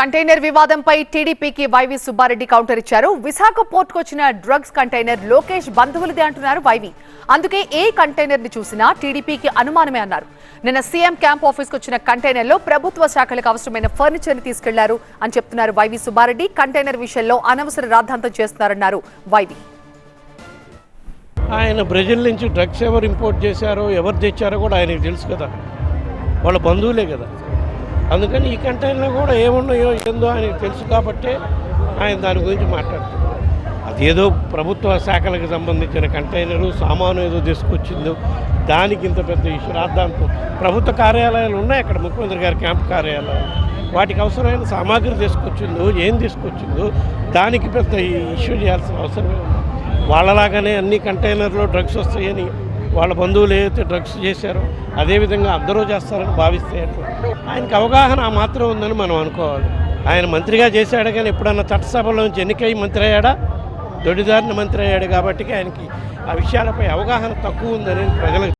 Container వివాదంపై టీడీపీకి YV Subbareddy counter ఇచ్చారు. విశాఖ పోర్టుకు వచ్చిన డ్రగ్స్ కంటైనర్ లోకేష్ బంధువులదే అంటున్నారు వైవి. అందుకే ఏ కంటైనర్ని చూసినా టీడీపీకి అనుమానమే అన్నారు. నిన్న సీఎం క్యాంప్ ఆఫీస్కి వచ్చిన కంటైనర్లో ప్రభుత్వ శాఖలకు అవసరమైన ఫర్నిచర్ని తీసుకెళ్ళారు అని చెప్తున్నారు వైవి సుబ్బారెడ్డి. కంటైనర్ విషయంలో అనవసర రాద్ధాంతం చేస్తున్నారన్నారు వైవి. ఆయన బ్రెజిల్ నుంచి డ్రగ్స్ ఎవరు ఇంపోర్ట్ చేశారో ఎవరు తెచ్చారో కూడా ఆయనకు తెలుసు కదా. వాళ్ళ బంధువులే కదా. అందుకని ఈ కంటైనర్లో కూడా ఏమున్నాయో ఏందో ఆయనకు తెలుసు కాబట్టే ఆయన దాని గురించి మాట్లాడుతున్నారు. అదేదో ప్రభుత్వ శాఖలకు సంబంధించిన కంటైనరు సామాను ఏదో తీసుకొచ్చిందో దానికి ఇంత పెద్ద ఇష్యూ రాద్దాంతో ప్రభుత్వ కార్యాలయాలు ఉన్నాయి అక్కడ ముఖ్యమంత్రి గారి క్యాంప్ కార్యాలయాలు. వాటికి అవసరమైన సామాగ్రి తీసుకొచ్చిందో ఏం తీసుకొచ్చిందో దానికి పెద్ద ఇష్యూ చేయాల్సిన అవసరమే ఉంది వాళ్ళలాగానే అన్ని కంటైనర్లో డ్రగ్స్ వస్తాయని వాళ్ళ బంధువులు ఏదైతే డ్రగ్స్ చేశారో అదేవిధంగా అందరూ చేస్తారని భావిస్తే ఆయనకు ఆయనకి అవగాహన ఆ మాత్రం ఉందని మనం అనుకోవాలి. ఆయన మంత్రిగా చేశాడు కానీ ఎప్పుడన్నా చట్టసభలోంచి ఎన్నికై మంత్రి అయ్యాడా? దొడిదారిన మంత్రి అయ్యాడు కాబట్టి ఆయనకి ఆ విషయాలపై అవగాహన తక్కువ ఉందని ప్రజలకు